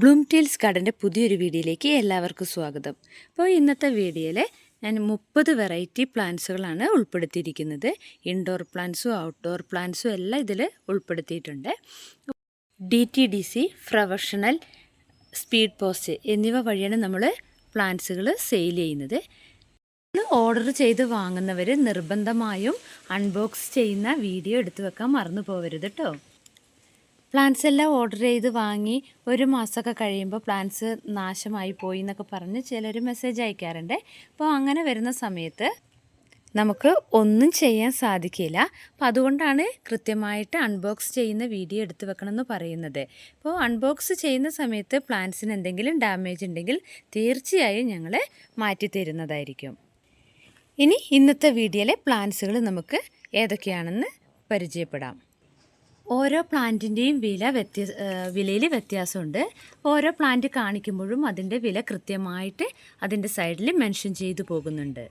Bloom tales ഗാർഡന്റെ പുതിയൊരു വീഡിയോയിലേക്ക് എല്ലാവർക്കും സ്വാഗതം. അപ്പോൾ ഇന്നത്തെ വീഡിയോയിൽ ഞാൻ മുപ്പത് വെറൈറ്റി പ്ലാന്റ്സുകളാണ് ഉൾപ്പെടുത്തിയിരിക്കുന്നത്. ഇൻഡോർ പ്ലാന്റ്സും ഔട്ട്ഡോർ പ്ലാന്റ്സും എല്ലാം ഇതിൽ ഉൾപ്പെടുത്തിയിട്ടുണ്ട്. D T D C professional speed post എന്നിവ വഴിയാണ് നമ്മൾ പ്ലാന്റ്സുകൾ സെയിൽ ചെയ്യുന്നത്. ഓർഡർ ചെയ്ത് വാങ്ങുന്നവർ നിർബന്ധമായും അൺബോക്സ് ചെയ്യുന്ന വീഡിയോ എടുത്തു വെക്കാൻ മറന്നു പോകരുത് കേട്ടോ പ്ലാന്റ്സ് എല്ലാം ഓർഡർ ചെയ്ത് വാങ്ങി ഒരു മാസമൊക്കെ കഴിയുമ്പോൾ പ്ലാന്റ്സ് നാശമായി പോയി എന്നൊക്കെ പറഞ്ഞ് ചിലർ മെസ്സേജ് അയക്കാറുണ്ട്. അപ്പോൾ അങ്ങനെ വരുന്ന സമയത്ത് നമുക്ക് ഒന്നും ചെയ്യാൻ സാധിക്കില്ല. അപ്പോൾ അതുകൊണ്ടാണ് കൃത്യമായിട്ട് അൺബോക്സ് ചെയ്യുന്ന വീഡിയോ എടുത്തു വെക്കണമെന്ന് പറയുന്നത്. അപ്പോൾ അൺബോക്സ് ചെയ്യുന്ന സമയത്ത് പ്ലാന്റ്സിന് എന്തെങ്കിലും ഡാമേജ് ഉണ്ടെങ്കിൽ തീർച്ചയായും ഞങ്ങൾ മാറ്റി തരുന്നതായിരിക്കും. ഇനി ഇന്നത്തെ വീഡിയോയിലെ പ്ലാന്റ്സുകൾ നമുക്ക് ഏതൊക്കെയാണെന്ന് പരിചയപ്പെടാം. ഓരോ പ്ലാന്റിന്റെയും വില വ്യത്യാസ വിലയിൽ വ്യത്യാസമുണ്ട്. ഓരോ പ്ലാന്റ് കാണിക്കുമ്പോഴും അതിന്റെ വില കൃത്യമായിട്ട് അതിന്റെ സൈഡിൽ മെൻഷൻ ചെയ്തു പോകുന്നുണ്ട്.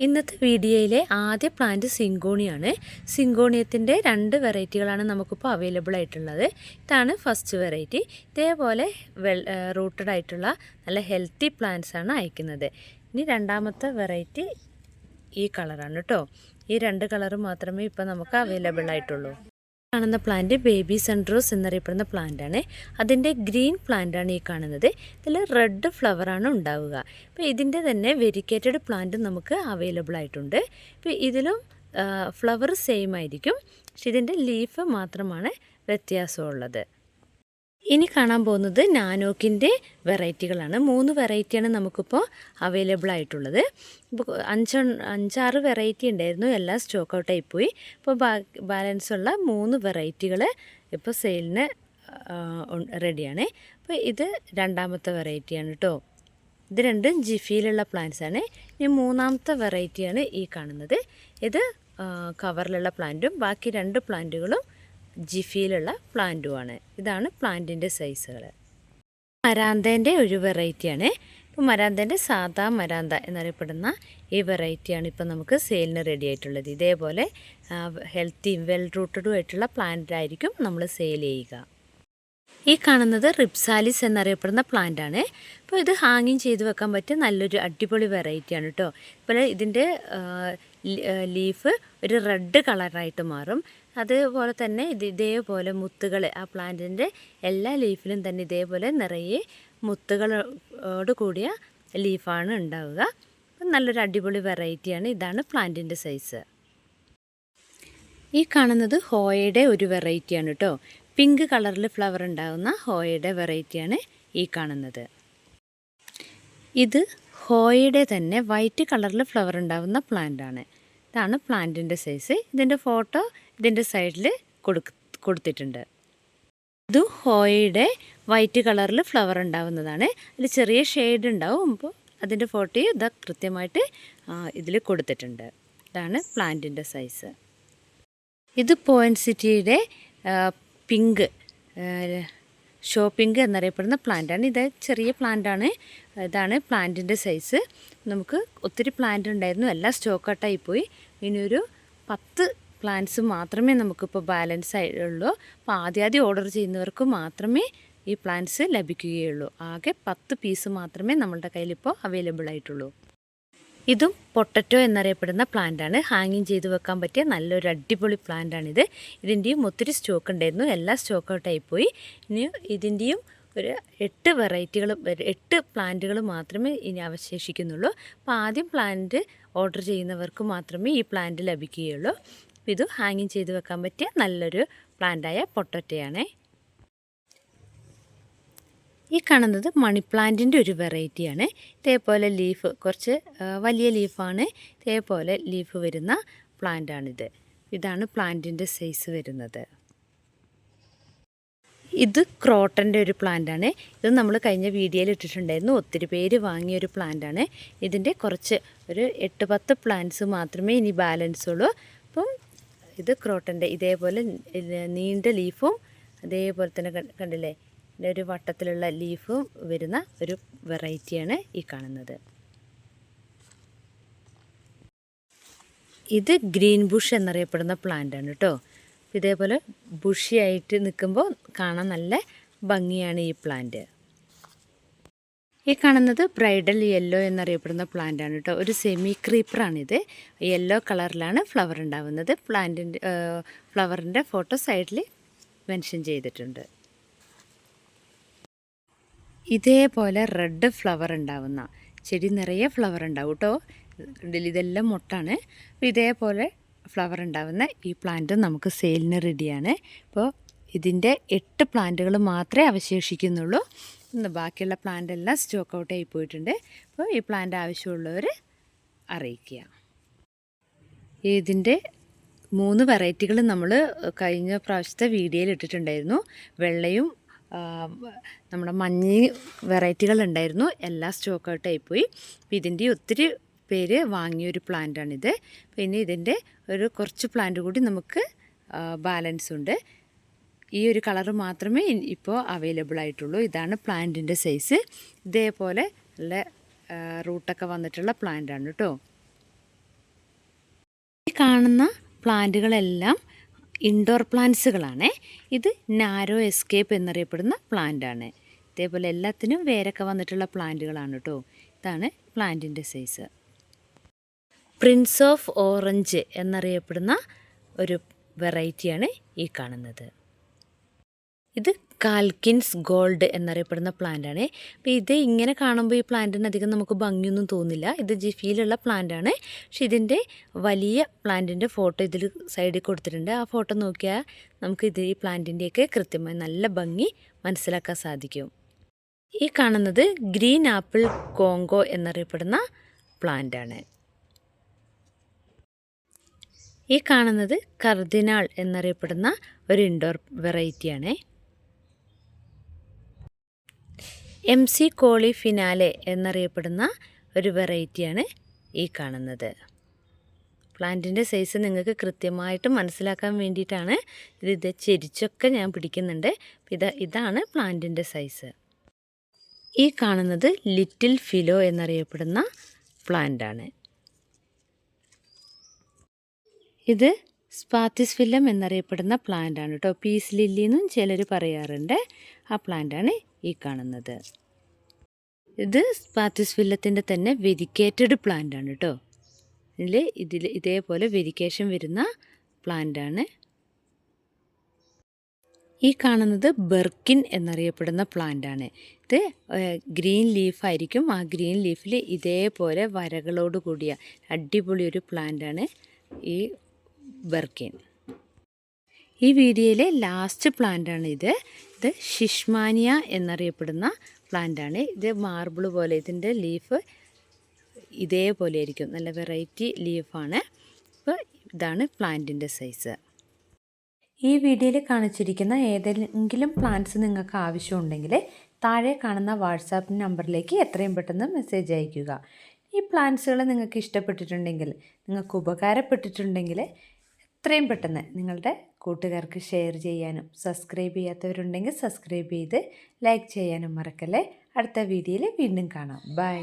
ഇന്നത്തെ വീഡിയോയിലെ ആദ്യ പ്ലാന്റ് സിങ്കോണിയാണ്. സിങ്കോണിയത്തിന്റെ രണ്ട് വെറൈറ്റികളാണ് നമുക്കിപ്പോൾ അവൈലബിൾ ആയിട്ടുള്ളത്. ഇതാണ് ഫസ്റ്റ് വെറൈറ്റി. ഇതേപോലെ വെൽ റൂട്ടഡ് ആയിട്ടുള്ള നല്ല ഹെൽത്തി പ്ലാന്റ്സ് ആണ് അയക്കുന്നത്. ഇനി രണ്ടാമത്തെ വെറൈറ്റി ഈ കളറാണ് കേട്ടോ. ഈ രണ്ട് കളറ് മാത്രമേ ഇപ്പോൾ നമുക്ക് അവൈലബിൾ ആയിട്ടുള്ളൂ. കാണുന്ന പ്ലാന്റ് ബേബി സൺറോസ് എന്നറിയപ്പെടുന്ന പ്ലാന്റ് ആണ്. അതിന്റെ ഗ്രീൻ പ്ലാന്റ് ആണ് ഈ കാണുന്നത്. ഇതിൽ റെഡ് ഫ്ലവർ ആണ് ഉണ്ടാവുക. അപ്പോൾ ഇതിന്റെ തന്നെ വെരിക്കേറ്റഡ് പ്ലാന്റ് നമുക്ക് അവൈലബിൾ ആയിട്ടുണ്ട്. ഇപ്പോൾ ഇതിലും ഫ്ലവർ സെയിം ആയിരിക്കും. പക്ഷെ ഇതിന്റെ ലീഫ് മാത്രമാണ് വ്യത്യാസമുള്ളത്. ഇനി കാണാൻ പോകുന്നത് നാനോക്കിന്റെ വെറൈറ്റികളാണ്. മൂന്ന് വെറൈറ്റിയാണ് നമുക്കിപ്പോൾ അവൈലബിൾ ആയിട്ടുള്ളത്. ഇപ്പോൾ അഞ്ച് അഞ്ചാറ് വെറൈറ്റി ഉണ്ടായിരുന്നു. എല്ലാം സ്റ്റോക്ക് ഔട്ടായി പോയി. ഇപ്പോൾ ബാലൻസ് ഉള്ള മൂന്ന് വെറൈറ്റികൾ ഇപ്പോൾ സെയിലിന് റെഡിയാണ് അപ്പോൾ ഇത് രണ്ടാമത്തെ വെറൈറ്റിയാണ് കേട്ടോ ഇത് രണ്ടും ജിഫിയിലുള്ള പ്ലാന്റ്സ് ആണ്. ഇനി മൂന്നാമത്തെ വെറൈറ്റിയാണ് ഈ കാണുന്നത്. ഇത് കവറിലുള്ള പ്ലാന്റും ബാക്കി രണ്ട് പ്ലാന്റുകളും ജിഫിയിലുള്ള പ്ലാന്റുമാണ്. ഇതാണ് പ്ലാന്റിന്റെ സൈസുകൾ മരാന്തേന്റെ ഒരു വെറൈറ്റിയാണ്. ഇപ്പോൾ മരാന്തേന്റെ സാധാ മരാന്ത എന്നറിയപ്പെടുന്ന ഈ വെറൈറ്റിയാണ് ഇപ്പോൾ നമുക്ക് സെയിലിന് റെഡി ആയിട്ടുള്ളത്. ഇതേപോലെ ഹെൽത്തിയും വെൽ റൂട്ടഡും ആയിട്ടുള്ള പ്ലാന്റ് ആയിരിക്കും നമ്മൾ സെയിൽ ചെയ്യുക. ഈ കാണുന്നത് റിപ്സാലിസ് എന്നറിയപ്പെടുന്ന പ്ലാന്റ് ആണ്. അപ്പോൾ ഇത് ഹാങ്ങിങ് ചെയ്ത് വെക്കാൻ പറ്റിയ നല്ലൊരു അടിപൊളി വെറൈറ്റിയാണ് കേട്ടോ ഇപ്പോൾ ഇതിന്റെ ലീഫ് ഒരു റെഡ് കളറായിട്ട് മാറും. അതുപോലെ തന്നെ ഇത് ഇതേപോലെ മുത്തുകൾ ആ പ്ലാന്റിന്റെ എല്ലാ ലീഫിലും തന്നെ ഇതേപോലെ നിറയെ മുത്തുകളോട് കൂടിയ ലീഫാണ് ഉണ്ടാവുക. നല്ലൊരു അടിപൊളി വെറൈറ്റിയാണ് ഇതാണ് പ്ലാന്റിന്റെ സൈസ്. ഈ കാണുന്നത് ഹോയയുടെ ഒരു വെറൈറ്റിയാണ് കേട്ടോ. പിങ്ക് കളറിൽ ഫ്ലവർ ഉണ്ടാകുന്ന ഹോയയുടെ വെറൈറ്റിയാണ് ഈ കാണുന്നത്. ഇത് ഹോയയുടെ തന്നെ വൈറ്റ് കളറിൽ ഫ്ലവർ ഉണ്ടാകുന്ന പ്ലാന്റ് ആണ് ഇതാണ് പ്ലാന്റിന്റെ സൈസ്. ഇതിന്റെ ഫോട്ടോ ഇതിന്റെ സൈഡിൽ കൊടുത്തിട്ടുണ്ട്. ഇത് ഹോയയുടെ വൈറ്റ് കളറിൽ ഫ്ലവർ ഉണ്ടാവുന്നതാണ്. അതിൽ ചെറിയ ഷെയ്ഡ് ഉണ്ടാവും. അപ്പോൾ അതിന്റെ ഫോട്ടോ ഇതാ കൃത്യമായിട്ട് ഇതിൽ കൊടുത്തിട്ടുണ്ട്. ഇതാണ് പ്ലാന്റിന്റെ സൈസ്. ഇത് പോയിന്റ് സിറ്റിയുടെ പിങ്ക് ഷോപ്പിംഗ് എന്നറിയപ്പെടുന്ന പ്ലാന്റാണ്. ഇത് ചെറിയ പ്ലാന്റാണ്. ഇതാണ് പ്ലാന്റിന്റെ സൈസ്. നമുക്ക് ഒത്തിരി പ്ലാന്റ് ഉണ്ടായിരുന്നു. എല്ലാം സ്റ്റോക്ക് ഔട്ടായി പോയി. ഇനി ഒരു പത്ത് പ്ലാന്റ്സ് മാത്രമേ നമുക്കിപ്പോൾ ബാലൻസ് ആയുള്ളൂ അപ്പോൾ ആദ്യം ആദ്യം ഓർഡർ ചെയ്യുന്നവർക്ക് മാത്രമേ ഈ പ്ലാന്റ്സ് ലഭിക്കുകയുള്ളൂ. ആകെ പത്ത് പീസ് മാത്രമേ നമ്മളുടെ കയ്യിലിപ്പോൾ അവൈലബിൾ ആയിട്ടുള്ളൂ. ഇതും പൊട്ടറ്റോ എന്നറിയപ്പെടുന്ന പ്ലാന്റാണ് ഹാങ്ങിങ് ചെയ്തു വെക്കാൻ പറ്റിയ നല്ലൊരു അടിപൊളി പ്ലാന്റാണിത് ഇതിന്റെയും ഒത്തിരി സ്റ്റോക്ക് ഉണ്ടായിരുന്നു. എല്ലാ സ്റ്റോക്ക് ഔട്ടായി പോയി. ഇനി ഇതിന്റെയും ഒരു എട്ട് വെറൈറ്റികളും എട്ട് പ്ലാന്റുകൾ മാത്രമേ ഇനി അവശേഷിക്കുന്നുള്ളൂ. അപ്പോൾ ആദ്യം പ്ലാന്റ് ഓർഡർ ചെയ്യുന്നവർക്ക് മാത്രമേ ഈ പ്ലാന്റ് ലഭിക്കുകയുള്ളൂ. ഇത് ഹാങ്ങിങ് ചെയ്ത് വെക്കാൻ പറ്റിയ നല്ലൊരു പ്ലാന്റായ പൊട്ടറ്റയാണ് ഈ കാണുന്നത് മണി പ്ലാന്റിന്റെ ഒരു വെറൈറ്റിയാണ് ഇതേപോലെ ലീഫ് കുറച്ച് വലിയ ലീഫാണ് ഇതേപോലെ ലീഫ് വരുന്ന പ്ലാന്റാണിത് ഇതാണ് പ്ലാന്റിന്റെ സൈസ് വരുന്നത്. ഇത് ക്രോട്ടന്റെ ഒരു പ്ലാന്റാണ് ഇത് നമ്മൾ കഴിഞ്ഞ വീഡിയോയിൽ ഇട്ടിട്ടുണ്ടായിരുന്നു. ഒത്തിരി പേര് വാങ്ങിയ ഒരു പ്ലാന്റാണ് ഇതിന്റെ കുറച്ച് ഒരു എട്ട് പത്ത് പ്ലാന്റ്സ് മാത്രമേ ഇനി ബാലൻസ് ഉള്ളൂ. ഇത് ക്രോട്ടന്റെ ഇതേപോലെ നീണ്ട ലീഫും അതേപോലെ തന്നെ കണ്ടില്ലേ? ഒരു വട്ടത്തിലുള്ള ലീഫും വരുന്ന ഒരു വെറൈറ്റിയാണ് ഈ കാണുന്നത്. ഇത് ഗ്രീൻ ബുഷ് എന്നറിയപ്പെടുന്ന പ്ലാന്റ് ആണ് കേട്ടോ ഇതേപോലെ ബുഷിയായിട്ട് നിൽക്കുമ്പോൾ കാണാൻ നല്ല ഭംഗിയാണ് ഈ പ്ലാന്റ്. ഈ കാണുന്നത് ബ്രൈഡൽ യെല്ലോ എന്നറിയപ്പെടുന്ന പ്ലാന്റ് ആണ് കേട്ടോ. ഒരു സെമി ക്രീപ്പറാണിത് യെല്ലോ കളറിലാണ് ഫ്ലവർ ഉണ്ടാവുന്നത്. പ്ലാന്റിന്റെ ഫ്ലവറിന്റെ ഫോട്ടോ സൈഡിൽ മെൻഷൻ ചെയ്തിട്ടുണ്ട്. ഇതേപോലെ റെഡ് ഫ്ലവർ ഉണ്ടാവുന്ന ചെടി നിറയെ ഫ്ലവർ ഉണ്ടാവും കേട്ടോ. ഇതെല്ലാം മുട്ടാണ്. ഇതേപോലെ ഫ്ലവർ ഉണ്ടാവുന്ന ഈ പ്ലാന്റ് നമുക്ക് സെയിലിന് റെഡിയാണ് ഇപ്പോൾ ഇതിന്റെ എട്ട് പ്ലാന്റുകൾ മാത്രമേ അവശേഷിക്കുന്നുള്ളൂ. ഇന്ന് ബാക്കിയുള്ള പ്ലാന്റ് എല്ലാം സ്റ്റോക്ക് ഔട്ട് ആയി പോയിട്ടുണ്ട്. അപ്പോൾ ഈ പ്ലാന്റ് ആവശ്യമുള്ളവർ അറിയിക്കുക. ഇതിന്റെ മൂന്ന് വെറൈറ്റികൾ നമ്മൾ കഴിഞ്ഞ പ്രാവശ്യത്തെ വീഡിയോയിൽ ഇട്ടിട്ടുണ്ടായിരുന്നു. വെള്ളയും നമ്മുടെ മഞ്ഞ വെറൈറ്റികൾ ഉണ്ടായിരുന്നു. എല്ലാം സ്റ്റോക്ക് ഔട്ട് ആയിപ്പോയി അപ്പോൾ ഇതിന്റെ ഒത്തിരി പേര് വാങ്ങിയൊരു പ്ലാന്റാണിത് പിന്നെ ഇതിന്റെ ഒരു കുറച്ച് പ്ലാന്റ് കൂടി നമുക്ക് ബാലൻസ് ഉണ്ട്. ഈ ഒരു കളർ മാത്രമേ ഇപ്പോൾ അവൈലബിൾ ആയിട്ടുള്ളൂ. ഇതാണ് പ്ലാന്റിന്റെ സൈസ് ഇതേപോലെ നല്ല റൂട്ടൊക്കെ വന്നിട്ടുള്ള പ്ലാന്റാണ് കേട്ടോ ഈ കാണുന്ന പ്ലാന്റുകളെല്ലാം ഇൻഡോർ പ്ലാന്റ്സുകളാണ് ഇത് നാരോ എസ്കേപ്പ് എന്നറിയപ്പെടുന്ന പ്ലാന്റാണ് ഇതേപോലെ എല്ലാത്തിനും വേരൊക്കെ വന്നിട്ടുള്ള പ്ലാന്റുകളാണ് കേട്ടോ ഇതാണ് പ്ലാന്റിന്റെ സൈസ് പ്രിൻസ് ഓഫ് ഓറഞ്ച് എന്നറിയപ്പെടുന്ന ഒരു വെറൈറ്റിയാണ് ഈ കാണുന്നത്. ഇത് കാൽക്കിൻസ് ഗോൾഡ് എന്നറിയപ്പെടുന്ന പ്ലാന്റാണ് അപ്പോൾ ഇത് ഇങ്ങനെ കാണുമ്പോൾ ഈ പ്ലാന്റിന് അധികം നമുക്ക് ഭംഗിയൊന്നും തോന്നില്ല. ഇത് ജിഫിയിലുള്ള പ്ലാന്റാണ് പക്ഷെ ഇതിന്റെ വലിയ പ്ലാന്റിന്റെ ഫോട്ടോ ഇതിൽ സൈഡിൽ കൊടുത്തിട്ടുണ്ട്. ആ ഫോട്ടോ നോക്കിയാൽ നമുക്ക് ഇത് ഈ പ്ലാന്റിന്റെയൊക്കെ കൃത്യമായി നല്ല ഭംഗി മനസ്സിലാക്കാൻ സാധിക്കും. ഈ കാണുന്നത് ഗ്രീൻ ആപ്പിൾ കോങ്കോ എന്നറിയപ്പെടുന്ന പ്ലാന്റാണ് ഈ കാണുന്നത് കർദിനാൾ എന്നറിയപ്പെടുന്ന ഒരു ഇൻഡോർ വെറൈറ്റിയാണ് എം സി കോളി ഫിനാലെ എന്നറിയപ്പെടുന്ന ഒരു വെറൈറ്റിയാണ് ഈ കാണുന്നത്. പ്ലാന്റിന്റെ സൈസ് നിങ്ങൾക്ക് കൃത്യമായിട്ട് മനസ്സിലാക്കാൻ വേണ്ടിയിട്ടാണ് ഇത് ചെരിച്ചൊക്കെ ഞാൻ പിടിക്കുന്നുണ്ട്. ഇത് ഇതാണ് പ്ലാന്റിന്റെ സൈസ്. ഈ കാണുന്നത് ലിറ്റിൽ ഫിലോ എന്നറിയപ്പെടുന്ന പ്ലാന്റാണ്. ഇത് സ്പാത്തിസ് ഫില്ലം എന്നറിയപ്പെടുന്ന പ്ലാന്റാണ് കേട്ടോ. പീസ് ലില്ലി എന്നും ചിലർ പറയാറുണ്ട്. ആ പ്ലാന്റ് ആണ് ഈ കാണുന്നത്. ഇത് സ്പാത്തിസ് വില്ലത്തിന്റെ തന്നെ വെരിക്കേറ്റഡ് പ്ലാന്റ് ആണ് കേട്ടോ ഇതിൽ ഇതിൽ ഇതേപോലെ വെരിക്കേഷൻ വരുന്ന പ്ലാന്റ് ആണ്. ഈ കാണുന്നത് ബെർക്കിൻ എന്നറിയപ്പെടുന്ന പ്ലാന്റ് ആണ്. ഇത് ഗ്രീൻ ലീഫായിരിക്കും ആ ഗ്രീൻ ലീഫിൽ ഇതേപോലെ വരകളോട് കൂടിയ അടിപൊളി ഒരു പ്ലാന്റ് ആണ് ഈ ബെർക്കിൻ. ഈ വീഡിയോയിലെ ലാസ്റ്റ് പ്ലാന്റാണ് ഇത്. ഇത് ഷിഷ്മാനിയ എന്നറിയപ്പെടുന്ന പ്ലാന്റാണ് ഇത് മാർബിൾ പോലെ ഇതിന്റെ ലീഫ് ഇതേപോലെ ആയിരിക്കും. നല്ല വെറൈറ്റി ലീഫാണ് അപ്പോൾ ഇതാണ് പ്ലാന്റിന്റെ സൈസ് ഈ വീഡിയോയിൽ കാണിച്ചിരിക്കുന്ന ഏതെങ്കിലും പ്ലാന്റ്സ് നിങ്ങൾക്ക് ആവശ്യമുണ്ടെങ്കിൽ താഴെ കാണുന്ന വാട്സാപ്പ് നമ്പറിലേക്ക് എത്രയും പെട്ടെന്ന് മെസ്സേജ് അയയ്ക്കുക. ഈ പ്ലാന്റ്സുകൾ നിങ്ങൾക്ക് ഇഷ്ടപ്പെട്ടിട്ടുണ്ടെങ്കിൽ നിങ്ങൾക്ക് ഉപകാരപ്പെട്ടിട്ടുണ്ടെങ്കിൽ എത്രയും പെട്ടെന്ന് നിങ്ങളുടെ കൂട്ടുകാർക്ക് ഷെയർ ചെയ്യാനും സബ്സ്ക്രൈബ് ചെയ്യാത്തവരുണ്ടെങ്കിൽ സബ്സ്ക്രൈബ് ചെയ്ത് ലൈക്ക് ചെയ്യാനും മറക്കല്ലേ. അടുത്ത വീഡിയോയിൽ വീണ്ടും കാണാം. ബൈ